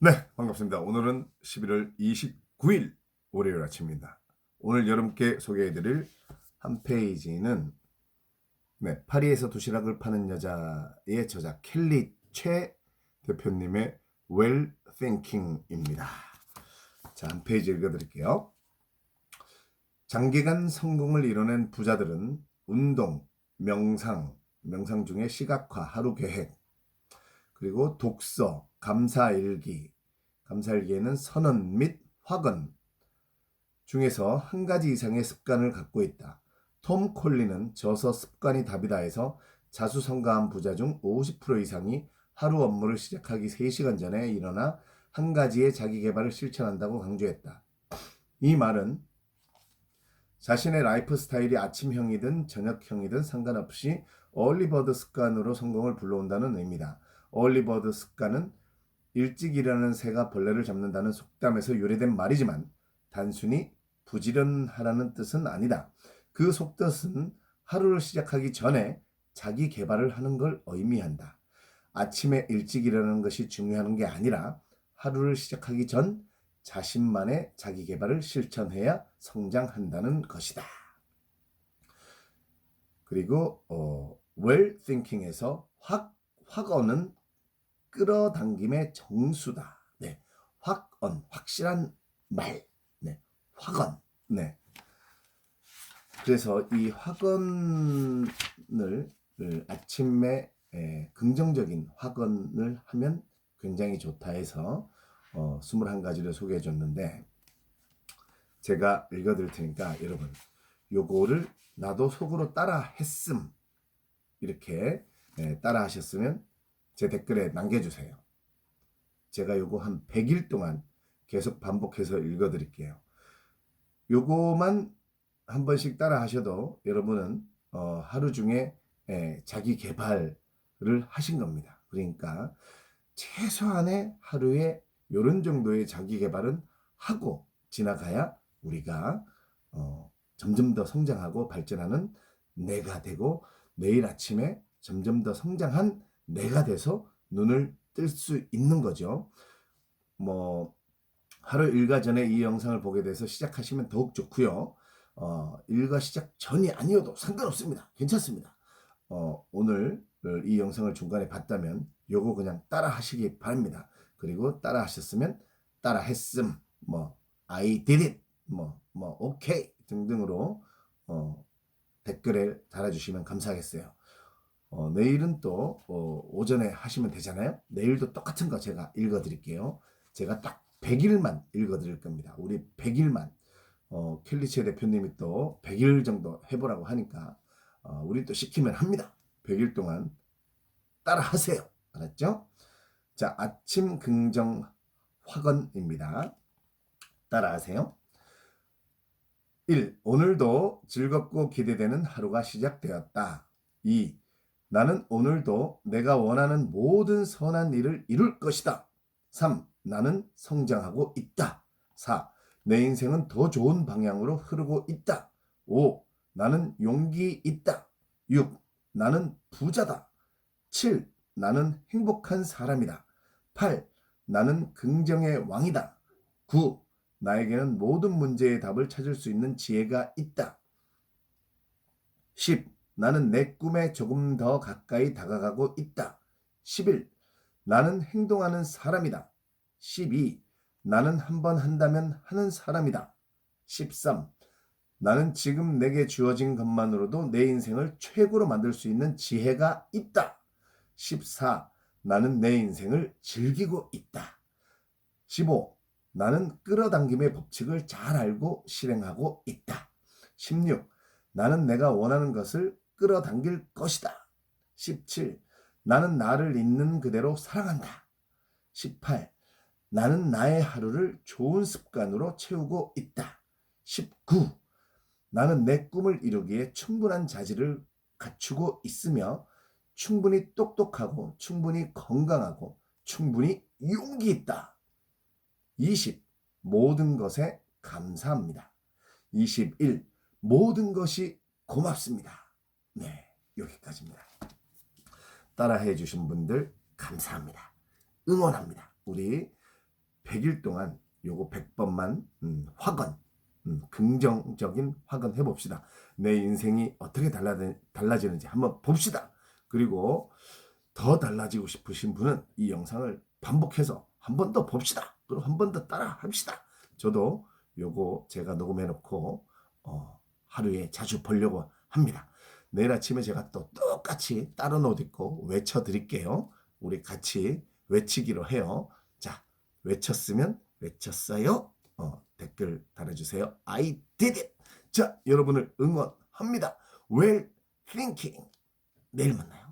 네, 반갑습니다. 오늘은 11월 29일 월요일 아침입니다. 오늘 여러분께 소개해드릴 한 페이지는 네, 파리에서 도시락을 파는 여자의 저자 켈리 최 대표님의 Well Thinking입니다. 자, 한 페이지 읽어드릴게요. 장기간 성공을 이뤄낸 부자들은 운동, 명상, 명상 중에 시각화, 하루 계획, 그리고 독서, 감사일기, 감사일기에는 선언 및 확언 중에서 한 가지 이상의 습관을 갖고 있다. 톰 콜리는 저서 습관이 답이다 해서 자수성가한 부자 중 50% 이상이 하루 업무를 시작하기 3시간 전에 일어나 한 가지의 자기 개발을 실천한다고 강조했다. 이 말은 자신의 라이프 스타일이 아침형이든 저녁형이든 상관없이 얼리버드 습관으로 성공을 불러온다는 의미다. 얼리버드 습관은 일찍 일어나는 새가 벌레를 잡는다는 속담에서 유래된 말이지만 단순히 부지런하라는 뜻은 아니다. 그 속뜻은 하루를 시작하기 전에 자기 개발을 하는 걸 의미한다. 아침에 일찍 일어나는 것이 중요한 게 아니라 하루를 시작하기 전 자신만의 자기 개발을 실천해야 성장한다는 것이다. 그리고 어, well thinking에서 확 확언은 끌어당김의 정수다. 네. 확언, 확실한 말. 네. 확언. 네. 그래서 이 확언을 을 아침에 에, 긍정적인 확언을 하면 굉장히 좋다 해서 어, 21가지를 소개해 줬는데 제가 읽어 드릴 테니까 여러분 요거를 나도 속으로 따라 했음 이렇게 에, 따라 하셨으면 제 댓글에 남겨주세요. 제가 요거 한 100일 동안 계속 반복해서 읽어드릴게요. 요거만 한 번씩 따라 하셔도 여러분은 어, 하루 중에 에, 자기 개발을 하신 겁니다. 그러니까 최소한의 하루에 요런 정도의 자기 개발은 하고 지나가야 우리가 어, 점점 더 성장하고 발전하는 내가 되고 내일 아침에 점점 더 성장한 내가 돼서 눈을 뜰 수 있는 거죠. 뭐 하루 일과 전에 이 영상을 보게 돼서 시작하시면 더욱 좋고요. 어, 일과 시작 전이 아니어도 상관없습니다. 괜찮습니다. 어, 오늘 이 영상을 중간에 봤다면 요거 그냥 따라 하시기 바랍니다. 그리고 따라 하셨으면 따라 했음, 뭐 I did it, 뭐, 뭐 오케이 등등으로 어, 댓글에 달아주시면 감사하겠어요. 어, 내일은 또 어, 오전에 하시면 되잖아요. 내일도 똑같은 거 제가 읽어드릴게요. 제가 딱 100일만 읽어드릴 겁니다. 우리 100일만 어, 켈리체 대표님이 또 100일 정도 해보라고 하니까 어, 우리 또 시키면 합니다. 100일 동안 따라 하세요. 알았죠? 자, 아침 긍정 확언입니다. 따라 하세요. 1. 오늘도 즐겁고 기대되는 하루가 시작되었다. 2. 나는 오늘도 내가 원하는 모든 선한 일을 이룰 것이다. 3. 나는 성장하고 있다. 4. 내 인생은 더 좋은 방향으로 흐르고 있다. 5. 나는 용기 있다. 6. 나는 부자다. 7. 나는 행복한 사람이다. 8. 나는 긍정의 왕이다. 9. 나에게는 모든 문제의 답을 찾을 수 있는 지혜가 있다. 10. 나는 내 꿈에 조금 더 가까이 다가가고 있다. 11. 나는 행동하는 사람이다. 12. 나는 한 번 한다면 하는 사람이다. 13. 나는 지금 내게 주어진 것만으로도 내 인생을 최고로 만들 수 있는 지혜가 있다. 14. 나는 내 인생을 즐기고 있다. 15. 나는 끌어당김의 법칙을 잘 알고 실행하고 있다. 16. 나는 내가 원하는 것을 끌어당길 것이다. 17. 나는 나를 있는 그대로 사랑한다. 18. 나는 나의 하루를 좋은 습관으로 채우고 있다. 19. 나는 내 꿈을 이루기에 충분한 자질을 갖추고 있으며 충분히 똑똑하고 충분히 건강하고 충분히 용기 있다. 20. 모든 것에 감사합니다. 21. 모든 것이 고맙습니다. 네, 여기까지입니다. 따라해 주신 분들 감사합니다. 응원합니다. 우리 100일 동안 요거 100번만 음, 확언, 음, 긍정적인 확언 해봅시다. 내 인생이 어떻게 달라, 달라지는지 한번 봅시다. 그리고 더 달라지고 싶으신 분은 이 영상을 반복해서 한 번 더 봅시다. 그리고 한 번 더 따라 합시다. 저도 요거 제가 녹음해 놓고 어, 하루에 자주 보려고 합니다. 내일 아침에 제가 또 똑같이 다른 옷 입고 외쳐 드릴게요. 우리 같이 외치기로 해요. 자, 외쳤으면 외쳤어요. 어, 댓글 달아주세요. I did it. 자, 여러분을 응원합니다. Well thinking. 내일 만나요.